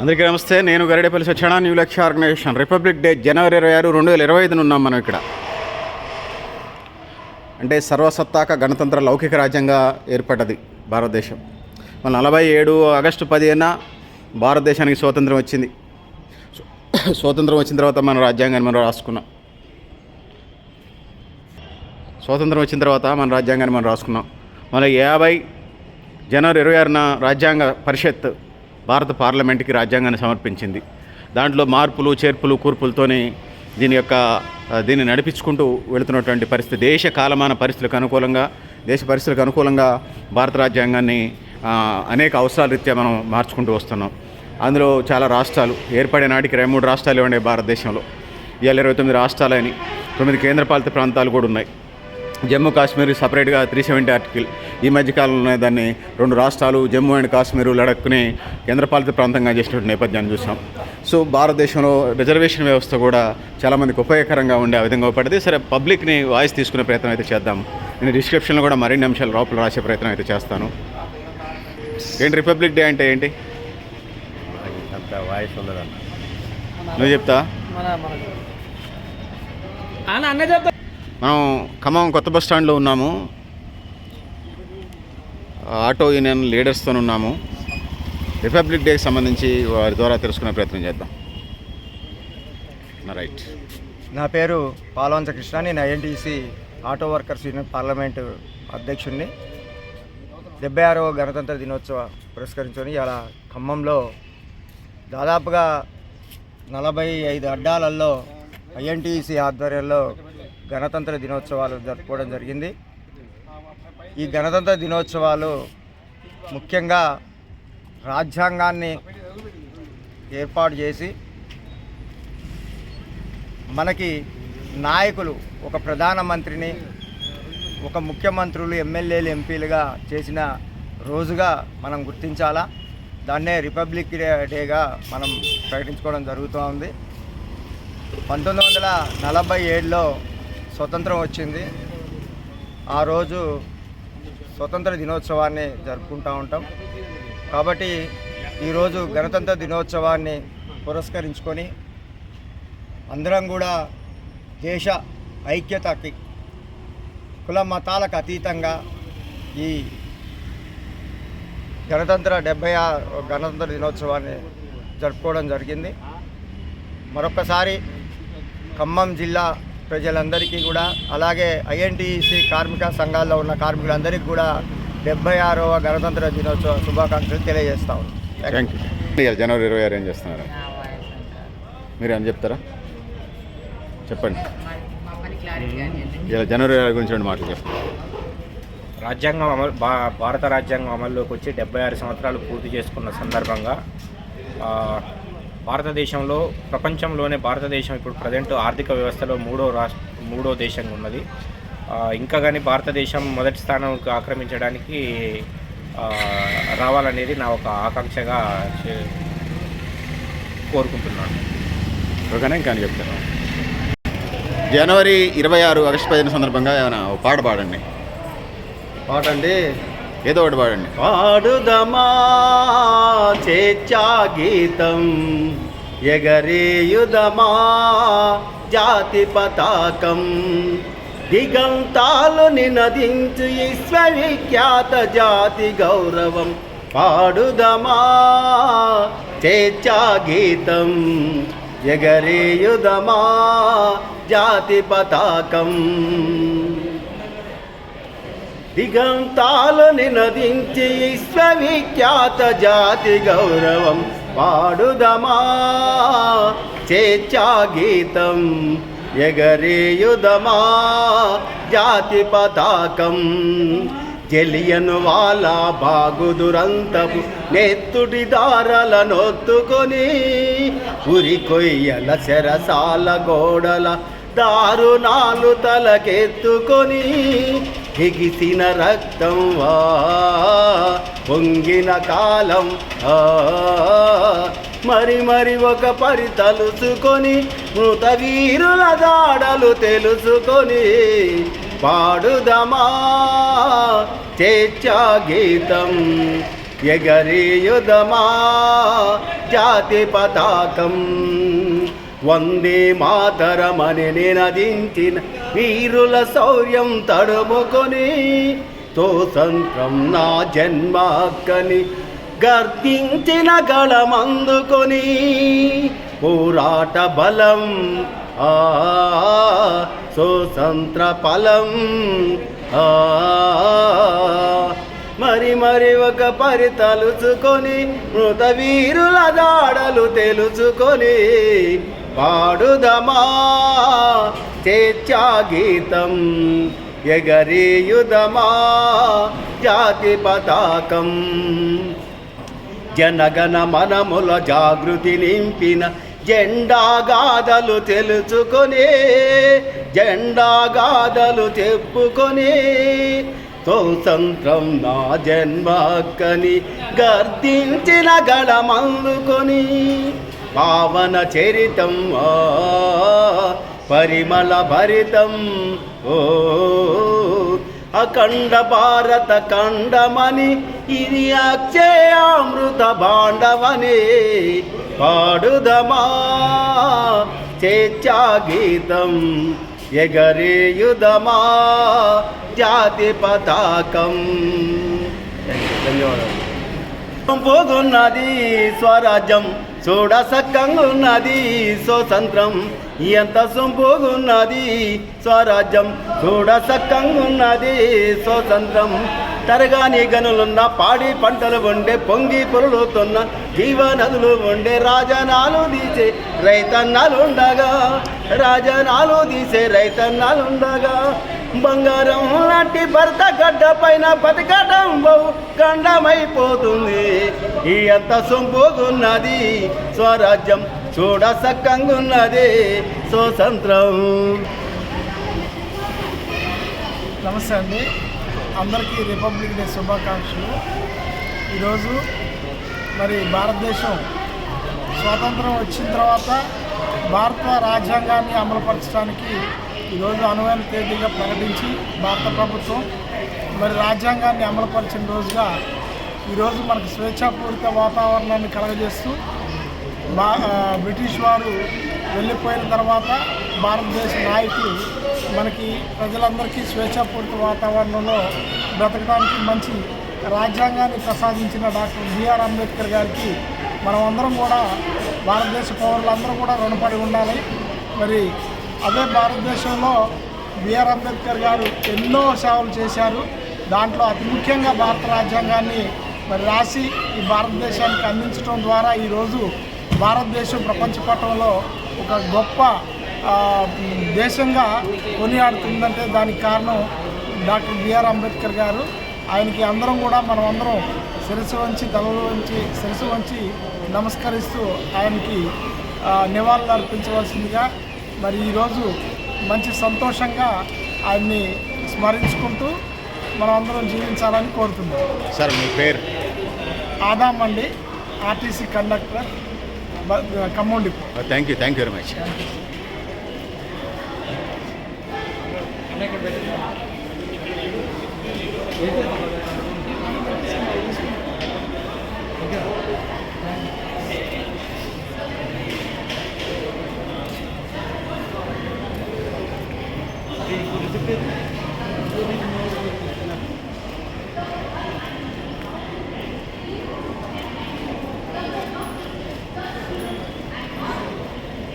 అందరికీ నమస్తే నేను Garidepalli సత్యనా new Lakshya organisation. Republic day జనవరి ఇరవై ఆరు రెండు వేల ఇరవై ఐదున ఉన్నాం మనం ఇక్కడ. అంటే సర్వసత్తాక గణతంత్ర లౌకిక రాజ్యంగా ఏర్పడ్డది భారతదేశం. మన నలభై ఏడు ఆగస్టు పదిహేన భారతదేశానికి స్వాతంత్రం వచ్చింది. స్వాతంత్రం వచ్చిన తర్వాత మన రాజ్యాంగాన్ని మనం రాసుకున్నాం. స్వాతంత్రం వచ్చిన తర్వాత మన రాజ్యాంగాన్ని మనం రాసుకున్నాం. మన యాభై జనవరి ఇరవై ఆరున రాజ్యాంగ పరిషత్ భారత పార్లమెంట్కి రాజ్యాంగాన్ని సమర్పించింది. దాంట్లో మార్పులు చేర్పులు కూర్పులతోని దీని యొక్క దీన్ని నడిపించుకుంటూ వెళుతున్నటువంటి పరిస్థితి. దేశ కాలమాన పరిస్థితులకు అనుకూలంగా దేశ పరిస్థితులకు అనుకూలంగా భారత రాజ్యాంగాన్ని అనేక అవసరాల రీత్యా మనం మార్చుకుంటూ వస్తున్నాం. అందులో చాలా రాష్ట్రాలు ఏర్పడే నాటికి ఇరవై మూడు రాష్ట్రాలు ఉండే భారతదేశంలో. ఇవాళ ఇరవై తొమ్మిది రాష్ట్రాలని తొమ్మిది కేంద్రపాలిత ప్రాంతాలు కూడా ఉన్నాయి. జమ్మూ కాశ్మీర్ సపరేట్గా త్రీ సెవెంటీ ఆర్టికల్ ఈ మధ్యకాలంలోనే దాన్ని రెండు రాష్ట్రాలు జమ్మూ అండ్ కాశ్మీర్ లడఖ్ని కేంద్రపాలిత ప్రాంతంగా చేసినటువంటి నేపథ్యాన్ని చూసాం. సో భారతదేశంలో రిజర్వేషన్ వ్యవస్థ కూడా చాలామందికి ఉపయోగకరంగా ఉండే ఆ విధంగా పడితే సరే పబ్లిక్ని వాయిస్ తీసుకునే ప్రయత్నం అయితే చేద్దాం. నేను డిస్క్రిప్షన్లో కూడా మరిన్ని అంశాలు లోపల రాసే ప్రయత్నం అయితే చేస్తాను. ఏంటి రిపబ్లిక్ డే అంటే ఏంటి? వాయిస్ ఉండదన్న నువ్వు చెప్తా అన్న అన్న చెప్తా మనం ఖమ్మం కొత్త బస్ స్టాండ్లో ఉన్నాము. ఆటో యూనియన్ లీడర్స్తో ఉన్నాము. రిపబ్లిక్ డేకి సంబంధించి వారి ద్వారా తెలుసుకునే ప్రయత్నం చేద్దాం. రైట్. నా పేరు పాలవంచ కృష్ణ నేను INTUC auto workers union parliament అధ్యక్షుడిని. డెబ్బై ఆరవ గణతంత్ర దినోత్సవ పురస్కరించుకొని ఇలా ఖమ్మంలో దాదాపుగా నలభై ఐదు అడ్డాలలో ఐఎన్టీసీ ఆధ్వర్యంలో గణతంత్ర దినోత్సవాలు జరుపుకోవడం జరిగింది. ఈ గణతంత్ర దినోత్సవాలు ముఖ్యంగా రాజ్యాంగాన్ని ఏర్పాటు చేసి మనకి నాయకులు ఒక ప్రధానమంత్రిని ఒక ముఖ్యమంత్రులు ఎమ్మెల్యేలు ఎంపీలుగా చేసిన రోజుగా మనం గుర్తించాలా. దాన్నే రిపబ్లిక్ డేగా మనం ప్రకటించుకోవడం జరుగుతూ ఉంది. పంతొమ్మిది వందల నలభై ఏడులో స్వతంత్రం వచ్చింది. ఆ రోజు స్వతంత్ర దినోత్సవాన్ని జరుపుకుంటూ ఉంటాం. కాబట్టి ఈరోజు గణతంత్ర దినోత్సవాన్ని పురస్కరించుకొని అందరం కూడా దేశ ఐక్యతకి కుల మతాలకు అతీతంగా ఈ గణతంత్ర డెబ్బై గణతంత్ర దినోత్సవాన్ని జరుపుకోవడం జరిగింది. మరొకసారి ఖమ్మం జిల్లా ప్రజలందరికీ కూడా అలాగే ఐఎన్టీసీ కార్మిక సంఘాల్లో ఉన్న కార్మికులందరికీ కూడా డెబ్బై ఆరవ గణతంత్ర దినోత్సవ శుభాకాంక్షలు తెలియజేస్తా ఉన్నాం. థ్యాంక్ యూ జనవరి ఇరవై ఆరు ఏం చేస్తున్నారు? మీరు ఏం చెప్తారా? చెప్పండి. ఇలా జనవరి ఇరవై గురించి రెండు మాటలు చెప్పండి. రాజ్యాంగం అమలు భా భారత రాజ్యాంగం అమల్లోకి వచ్చి డెబ్బై ఆరు సంవత్సరాలు పూర్తి చేసుకున్న సందర్భంగా ఆ, భారతదేశంలో ప్రపంచంలోనే భారతదేశం ఇప్పుడు ప్రజెంట్ ఆర్థిక వ్యవస్థలో మూడో రాష్ట్ర మూడో దేశంగా ఉన్నది. ఇంకా కానీ భారతదేశం మొదటి స్థానం ఆక్రమించడానికి రావాలనేది నా ఒక ఆకాంక్షగా చే- కోరుకుంటున్నాను. ఓకేనా ఇంకా అని చెప్తాను. జనవరి ఇరవై ఆరు ఆగస్టు పదిహేను సందర్భంగా ఏమైనా పాట పాడండి. పాట అండి ఏదో ఒకటి పాడండి. పాడుదమా చేచ్చా గీతం ఎగరేయుదమా జాతి పతాకం. దిగంతాలు నినదించు విశ్వవిఖ్యాత జాతి గౌరవం. పాడుదమా చేచ్చా గీతం ఎగరేయుదమా జాతి పతాకం. దిగంతాలు నినదించి విశ్వవిఖ్యాత జాతి గౌరవం పాడుదమా. చేచ్చా గీతం ఎగరేయుదమా. జాతి పతాకం జలియను వాళ్ళ బాగుదురంతపు నెత్తుడి దారల నొత్తుకొని ఉరి కొయ్యల చెరసాల గోడల దారుణాలు తలకెత్తుకొని ఎగిసిన రక్తం వా పొంగిన కాలం ఆ. మరి మరి ఒక పరి తలుచుకొని మృత వీరుల దాడలు తెలుసుకొని పాడుదమా చేచ్చా గీతం ఎగరేయుదమా జాతి పతాకం. వందే మాతరమని నినదించిన వీరుల శౌర్యం తడుముకొని తోసంత్రం నా జన్మాక్కని గర్దించిన గళమందుకొని పోరాట బలం ఆ స్వతంత్ర ఫలం ఆ. మరి మరి ఒక పరి తలుచుకొని మృత వీరుల దాడలు తెలుసుకొని పాడుదమా? చేచ్చా గీతం ఎగరేయుదమా? జాతి పతాకం. జనగణ మనముల జాగృతి నింపిన జెండా గాథలు తెలుసుకొని జెండా గాథలు చెప్పుకొని స్వతంత్రం నా జన్మక్కని గర్దించిన గడమందుకొని పావన చరితం పరిమళ భరితం. ఓ అఖండ భారత ఖండమని ఇది అక్షయామృత భాండమని పాడుదమా. చేచ్చా గీతం ఎగరేయుదమా జాతి పతాకం. ధన్యవాదాలు. పోగున్నది స్వరాజ్యం చూడ సక్కంగున్నది స్వతంత్రం. ఎంత సొంపుగున్నది స్వరాజ్యం చూడ సక్కంగున్నది స్వతంత్రం. తరగాని గనులున్న పాడి పంటలు వండే పొంగి పొరులుతున్న జీవనదులు వండే రాజనాలు తీసే రైతన్నాలుండగా రాజనాలు తీసే రైతన్నాలుండగా బంగారం లాంటి భర్త గడ్డ పైన బతకడం బహు గండమైపోతుంది ఈ అంత సొంపుగున్నది స్వరాజ్యం చూడ సక్కంగున్నది స్వతంత్రం. నమస్తే అండి. అందరికీ రిపబ్లిక్ డే శుభాకాంక్షలు. ఈరోజు మరి భారతదేశం స్వాతంత్రం వచ్చిన తర్వాత భారత రాజ్యాంగాన్ని అమలుపరచడానికి ఈరోజు అనువైన తేదీగా ప్రకటించి భారత ప్రభుత్వం మరి రాజ్యాంగాన్ని అమలుపరిచిన రోజుగా ఈరోజు మనకు స్వేచ్ఛాపూరిత వాతావరణాన్ని కలగజేస్తూ బ్రిటిష్ వారు వెళ్ళిపోయిన తర్వాత భారతదేశ నాయకులు మనకి ప్రజలందరికీ స్వేచ్ఛాపూరిత వాతావరణంలో బ్రతకడానికి మంచి రాజ్యాంగాన్ని ప్రసాదించిన డాక్టర్ బిఆర్ అంబేద్కర్ గారికి మనం అందరం కూడా భారతదేశ పౌరులందరూ కూడా రుణపడి ఉండాలి. మరి అదే భారతదేశంలో బిఆర్ అంబేద్కర్ గారు ఎన్నో సేవలు చేశారు. దాంట్లో అతి ముఖ్యంగా భారత రాజ్యాంగాన్ని మరి రాసి ఈ భారతదేశానికి అందించడం ద్వారా ఈరోజు భారతదేశం ప్రపంచ పటంలో ఒక గొప్ప దేశంగా కొనియాడుతుందంటే దానికి కారణం డాక్టర్ బిఆర్ అంబేద్కర్ గారు. ఆయనకి అందరం కూడా మనం అందరం శిరస్సు వంచి తలలు వంచి శిరస్సు వంచి నమస్కరిస్తూ ఆయనకి నివాళులు అర్పించవలసిందిగా మరి ఈరోజు మంచి సంతోషంగా ఆయన్ని స్మరించుకుంటూ మనం అందరం జీవించాలని కోరుతున్నాం. సార్ మీ పేరు? ఆదాం అండి RTC conductor Khammam depot thank you thank you very much.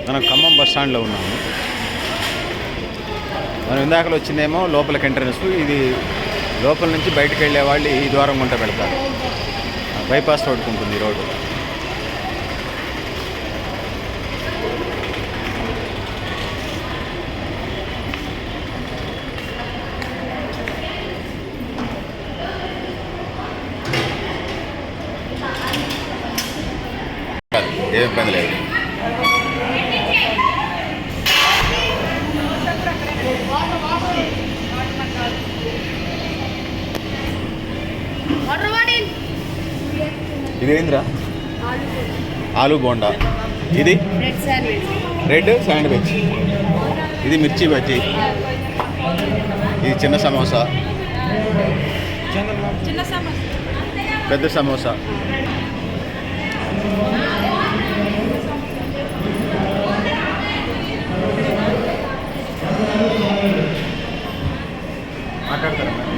మనం ఖమ్మం బస్ స్టాండ్లో ఉన్నాము మనం ఇందాకలు వచ్చిందేమో లోపలికి ఎంట్రన్స్. ఇది లోపల నుంచి బయటకు వెళ్ళే వాళ్ళు ఈ ద్వారం గుంట పెడతారు. బైపాస్ రోడ్డుకు ఉంటుంది ఈ రోడ్డు. ఆలు బోండా. ఇది. రెడ్ శాండ్విచ్ ఇది మిర్చి బజ్జీ. ఇది చిన్న సమోసా. చిన్న సమోసా. పెద్ద సమోసా మాట్లాడతారా మరి?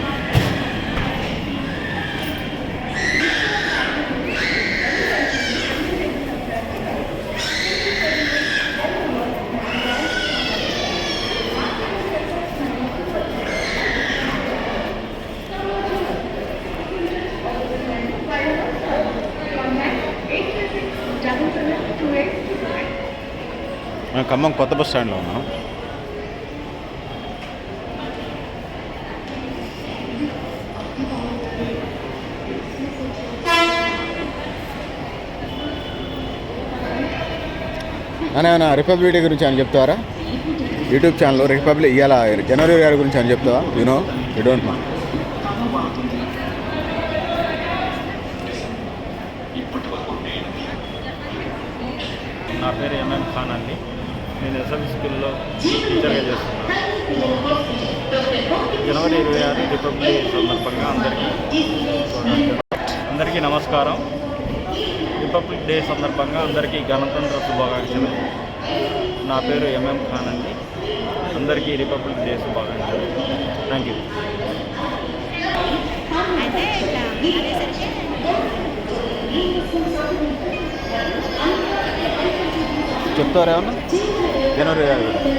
మనం ఖమ్మం కొత్త బస్ స్టాండ్లో ఉన్నాం. అనే రిపబ్లిక్ డే గురించి అని చెప్తారా యూట్యూబ్ ఛానల్ రిపబ్లిక్ ఇవాళ జనవరి గారి గురించి అని చెప్తావా? యూనో యూ డోంట్ నో నా పేరు ఎంఎం ఖాన్ అండి. నేను ఎస్ఎల్ స్కూల్లో టీచర్గా చేస్తున్నాను. జనవరి ఇరవై ఆరు రిపబ్లిక్ డే సందర్భంగా అందరికీ అందరికీ నమస్కారం. రిపబ్లిక్ డే సందర్భంగా అందరికీ గణతంత్ర శుభాకాంక్షలు. నా పేరు ఎంఎం ఖాన్ అండి. అందరికీ రిపబ్లిక్ డే శుభాకాంక్షలు. Thank you. అయితే చెప్తారా ఏమన్నా? జనవరి గారి గురించి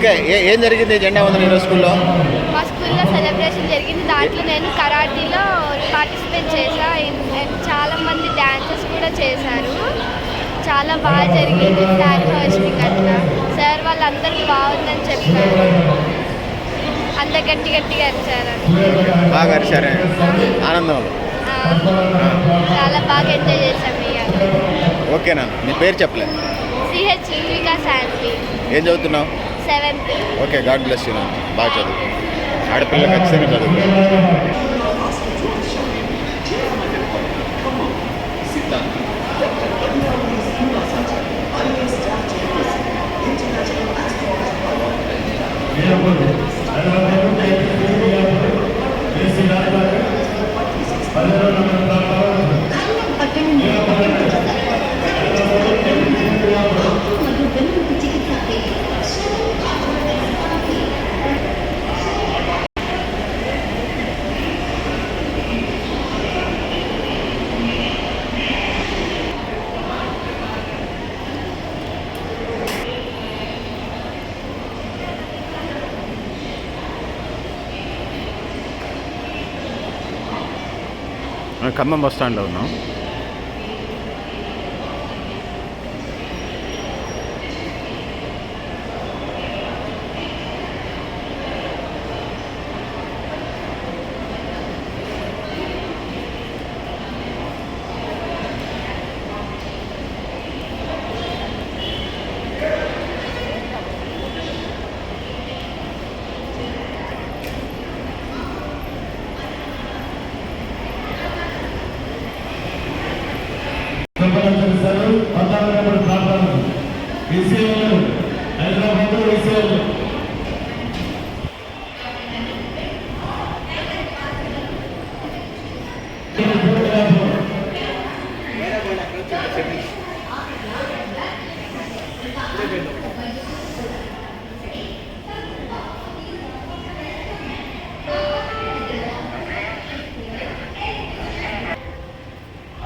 ఓకే ఏ- జరిగింది జెండా వందల ఈరోజు స్కూల్లో? మా స్కూల్లో సెలబ్రేషన్ జరిగింది. దాంట్లో నేను కరాటీలో పార్టిసిపేట్ చేశా. చాలా మంది డ్యాన్సెస్ కూడా చేశారు. చాలా బాగా జరిగింది. ఫ్లాగ్ హోస్టింగ్ అట్లా సార్ వాళ్ళందరికీ బాగుందని చెప్పారు. అంత గట్టి గట్టిగా అరిచారు. బాగా అరిశారే ఆనందంలో? ఆ, చాలా బాగా ఎంజాయ్ చేశాం ఇక ఓకేనా నీ పేరు చెప్పలే. సిహెచ్ లింగికా శాంతి ఏం చదువుతున్నావు? Seventh okay god bless you బాగా చదువు ఆడపిల్ల ఖచ్చితంగా చదువు. మనం ఖమ్మం బస్ స్టాండ్లో ఉన్నాం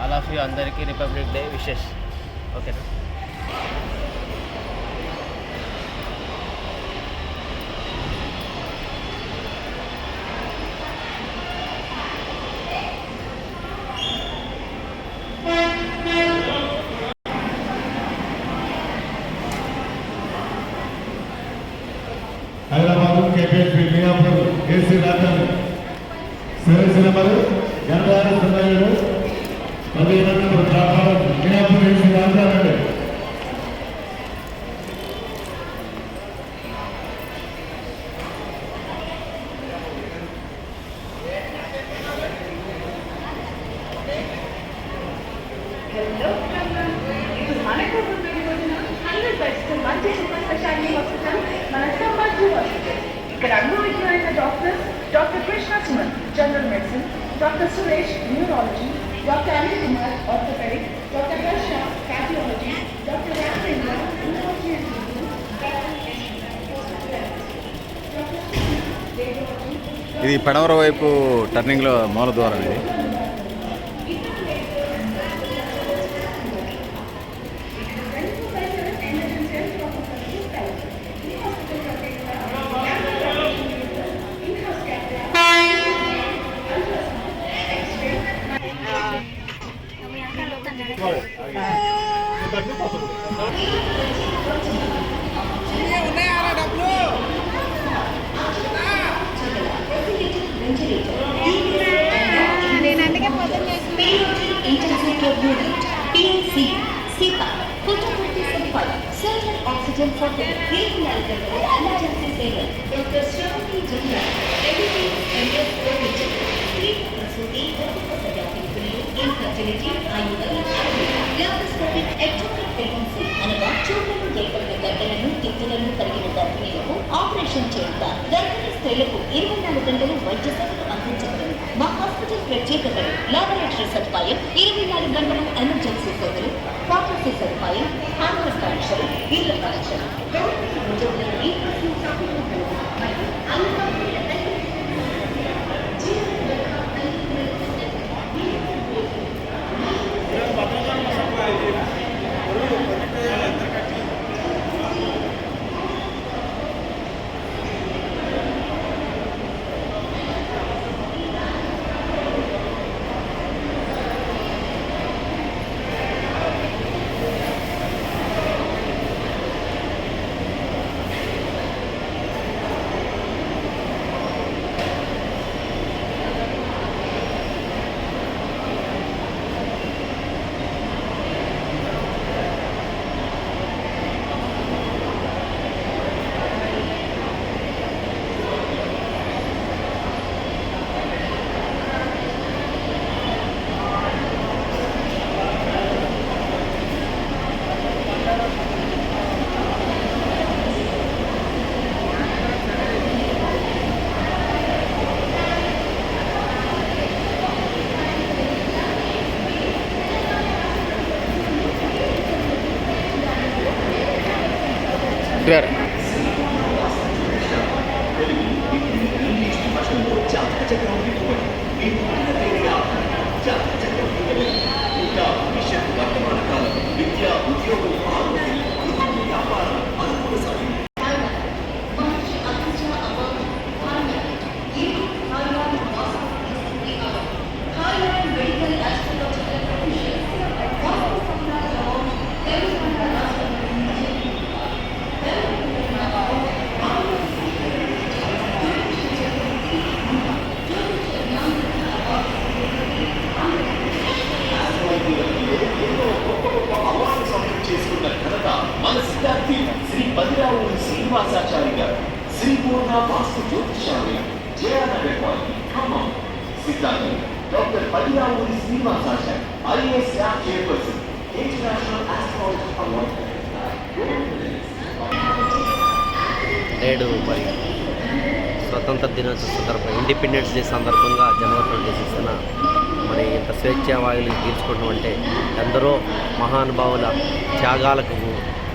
ఆల్ ఆఫ్ యూ అందరికీ రిపబ్లిక్ డే విషెస్. ఓకేనా కేసీ రాజన్ సర్వీస్ నెంబరు గంధార సుందరుడు పదిహేను number platform Meenapur KC Rajan అండి ఇప్పుడు మనకు హండ్రెడ్ మంచి సూపర్ స్పెషాలిటీ హాస్పిటల్ మన సంబాజీ హాస్పిటల్ ఇక్కడ అనుభవించిన doctors doctor Krishna Suman general medicine doctor Suresh neurology doctor Anil Kumar orthopedic doctor Harsha cardiology doctor Rajendra ఇది పడమర వైపు టర్నింగ్లో మూల ద్వారం ఇది. oxygen for the breathing alcohol, emergency table, infrastructure general, everything ended for which sleep consulting, infertility, IUI, laparoscopic ectopic pregnancy అనగా చూపులను ఏర్పడిన గడ్డలను తిత్తులను కలిగిన గర్భిణీలకు ఆపరేషన్ చేస్తారు గర్భిణీ స్త్రీలకు ఇరవై నాలుగు గంటలు వైద్య సేవలు అందించగలరు మా హాస్పిటల్ ప్రత్యేకతలు లాబొరేటరీ సదుపాయం ఇరవై నాలుగు గంటలు ఎమర్జెన్సీ సేవలు ఫార్మసీ సదుపాయం హ్యాండర్ పరీక్షలు ఇళ్ళ పరీక్షలు గవర్నమెంట్ ఉద్యోగులకు మరియు అన్ని కంపెనీల క్లియర్ చేసుకున్న Siddharthi doctor Badirao Srinivasachari IAS staff chairperson. International astrology award నేడు మరి స్వతంత్ర దినోత్సవ సందర్భంగా ఇండిపెండెన్స్ డే సందర్భంగా జనవరి ట్వంటీ సిక్స్న మరి ఇంత స్వేచ్ఛా వాయువులు తీర్చుకోవడం అంటే ఎందరో మహానుభావుల త్యాగాలకు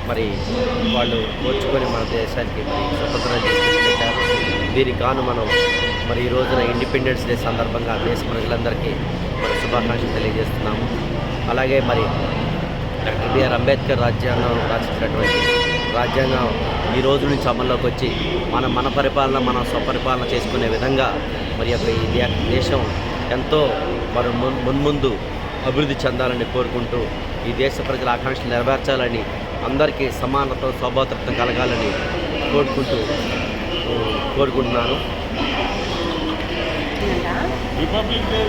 మరి వాళ్ళు ఓర్చుకొని మన దేశానికి మరి స్వతంత్రం తీసుకొచ్చి దీనికి గాను మనం మరి ఈ రోజున ఇండిపెండెన్స్ డే సందర్భంగా దేశ ప్రజలందరికీ మరి శుభాకాంక్షలు తెలియజేస్తున్నాము. అలాగే మరి డాక్టర్ బిఆర్ అంబేద్కర్ రాజ్యాంగం రాసినటువంటి రాజ్యాంగం ఈ రోజు నుంచి అమల్లోకి వచ్చి మన మన పరిపాలన మన స్వపరిపాలన చేసుకునే విధంగా మరి యొక్క ఈ దేశం ఎంతో మరి మున్- మున్ముందు అభివృద్ధి చెందాలని కోరుకుంటూ ఈ దేశ ప్రజల ఆకాంక్షలు నెరవేర్చాలని అందరికీ సమానత్వం స్వభాతత్వం కలగాలని కోరుకుంటూ కోరుకుంటున్నాను. అవుతుందంట రిపబ్లిక్ డే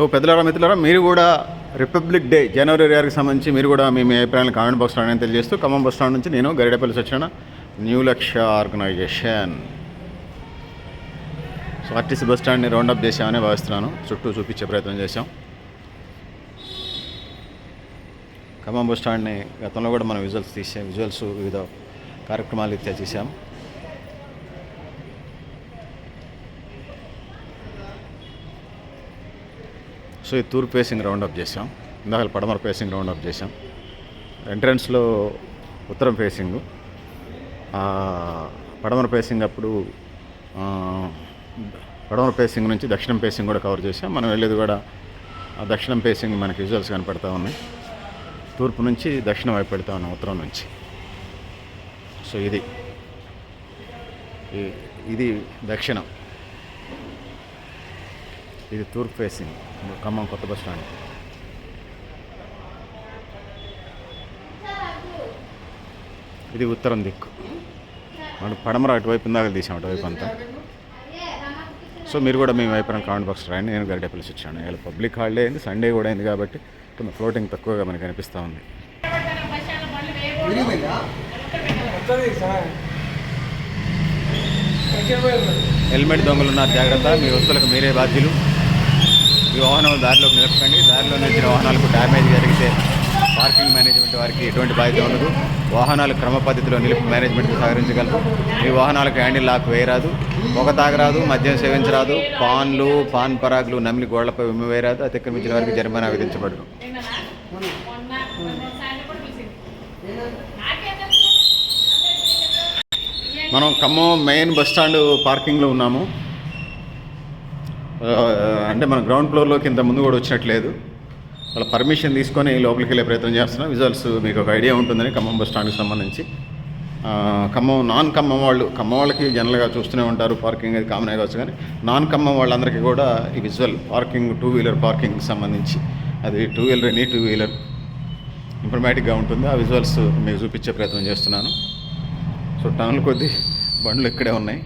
ఓ పెద్దలారా మిత్రులారా మీరు కూడా రిపబ్లిక్ డే జనవరి ఇరవై సంబంధించి మీరు కూడా మీ మీ అభిప్రాయాలను కామెంట్ బాక్స్లో అని తెలియజేస్తూ ఖమ్మం బస్ స్టాండ్ నుంచి నేను గరిడపల్లి వచ్చిన new Lakshya organisation. So RTC bus స్టాండ్ని roundup చేసామని భావిస్తున్నాను. చుట్టూ చూపించే ప్రయత్నం చేశాం. ఖమ్మం బస్ స్టాండ్ని గతంలో కూడా మనం విజువల్స్ తీసాం విజువల్స్ వివిధ కార్యక్రమాలు ఇత్యా చేశాం. సో ఈ తూర్పు ఫేసింగ్ రౌండప్ చేసాం ఇందాక పడమర ఫేసింగ్ రౌండప్ చేసాం ఎంట్రన్స్లో ఉత్తరం ఫేసింగ్ పడమర ఫేసింగ్ అప్పుడు పడమర ఫేసింగ్ నుంచి దక్షిణం ఫేసింగ్ కూడా కవర్ చేసాం మనం వెళ్ళేది కూడా ఆ దక్షిణం ఫేసింగ్ మనకి విజువల్స్ కనపడతా ఉన్నాయి. తూర్పు నుంచి దక్షిణం వైపు పెడతా ఉన్నాం ఉత్తరం నుంచి. సో ఇది. ఇది దక్షిణం. ఇది తూర్పు ఫేసింగ్ ఖమ్మం కొత్త బస్ స్టాండ్. ఇది ఉత్తరం దిక్కు. మనం పడమర అటువైపు ఇందాక తీసాం అటువైపు అంతా. సో మీరు కూడా మీ వైపున కామెంట్ బాక్స్ రాయండి నేను గరిడే పిలిచి వచ్చాను. ఇలా పబ్లిక్ హాలిడే అయింది సండే కూడా అయింది కాబట్టి కొంచెం ఫ్లోటింగ్ తక్కువగా మనకి అనిపిస్తూ ఉంది. హెల్మెట్ దొంగలు జాగ్రత్త. మీ వస్తువులకు మీరే బాధ్యులు. ఈ వాహనం దారిలోకి నిలపకండి. దారిలో నిలిచిన వాహనాలకు డ్యామేజ్ జరిగితే పార్కింగ్ మేనేజ్మెంట్ వారికి ఎటువంటి బాధ్యత ఉండదు. వాహనాలు క్రమ పద్ధతిలో నిలుపు మేనేజ్మెంట్కి సహకరించగలరు. మీ వాహనాలకు హ్యాండిల్ లాక్ వేయరాదు. పొగ తాగరాదు మద్యం సేవించరాదు. పాన్లు పాన్ పరాగులు నమిలి గోళ్ళపై ఉమ్మి వేయరాదు అతిక్రమించిన వారికి జరిమానా విధించబడదు మనం ఖమ్మం మెయిన్ బస్ స్టాండ్ పార్కింగ్లో ఉన్నాము. అంటే మన గ్రౌండ్ ఫ్లోర్లోకి ఇంత ముందు కూడా వచ్చినట్లేదు. వాళ్ళ పర్మిషన్ తీసుకొని లోపలికి వెళ్ళే ప్రయత్నం చేస్తున్నాం. విజువల్స్ మీకు ఒక ఐడియా ఉంటుందని ఖమ్మం బస్ స్టాండ్కి సంబంధించి. ఖమ్మం నాన్ ఖమ్మం వాళ్ళు ఖమ్మం వాళ్ళకి జనరల్గా చూస్తూనే ఉంటారు. పార్కింగ్ అది కామన్ కావచ్చు కానీ నాన్ ఖమ్మం వాళ్ళందరికీ కూడా ఈ visual parking two wheeler parking సంబంధించి. అది two wheeler any two wheeler ఇన్ఫర్మేటిక్గా ఉంటుంది. ఆ విజువల్స్ మీకు చూపించే ప్రయత్నం చేస్తున్నాను. సో టన్నుల కొద్దీ బండ్లు ఇక్కడే ఉన్నాయి.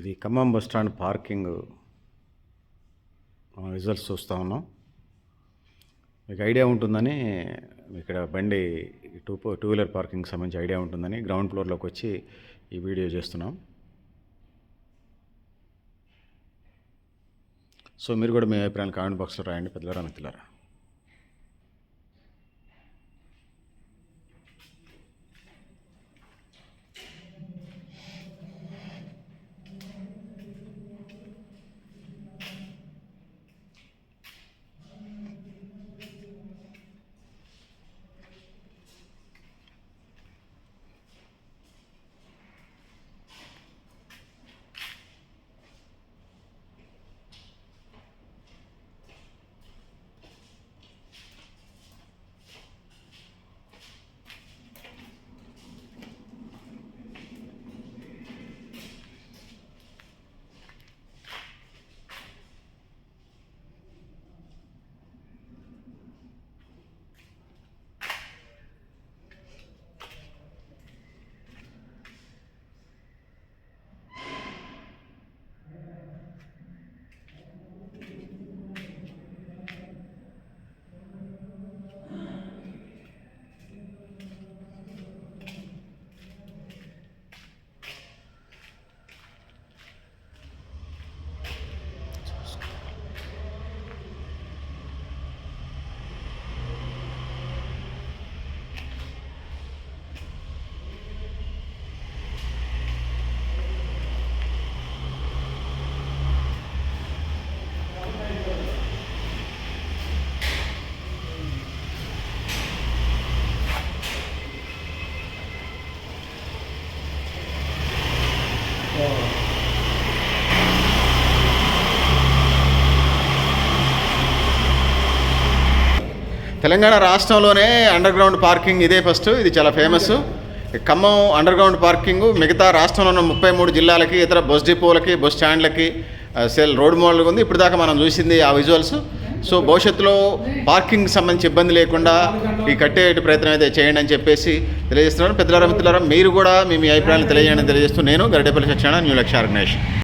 ఇది Khammam bus stand parking. Results చూస్తూ ఉన్నాం. మీకు ఐడియా ఉంటుందని ఇక్కడ బండి టూ టూ వీలర్ పార్కింగ్ సంబంధించి ఐడియా ఉంటుందని గ్రౌండ్ ఫ్లోర్లోకి వచ్చి ఈ వీడియో చేస్తున్నాం. సో మీరు కూడా మీ అభిప్రాయాలు కామెంట్ బాక్స్లో రాయండి. పెద్దలారా మిత్రులారా? తెలంగాణ రాష్ట్రంలోనే అండర్ గ్రౌండ్ పార్కింగ్ ఇదే ఫస్ట్ ఇది చాలా famous Khammam under ground parking మిగతా రాష్ట్రంలో ఉన్న ముప్పై మూడు జిల్లాలకి ఇతర బస్ డిపోలకి బస్ స్టాండ్లకి సెల్ రోడ్ మోడల్గా ఉంది. ఇప్పుడు దాకా మనం చూసింది ఆ విజువల్స్ సో భవిష్యత్తులో పార్కింగ్ సంబంధించి ఇబ్బంది లేకుండా ఈ కట్టే ప్రయత్నం అయితే చేయండి అని చెప్పేసి తెలియజేస్తున్నాను. పెద్దలారా మిత్రులారా మీరు కూడా మీ అభిప్రాయాలు తెలియజేయండి తెలియజేస్తూ నేను గరిడేపల్లి సత్యనారాయణ న్యూ లక్ష్య ఆర్గనైజేషన్.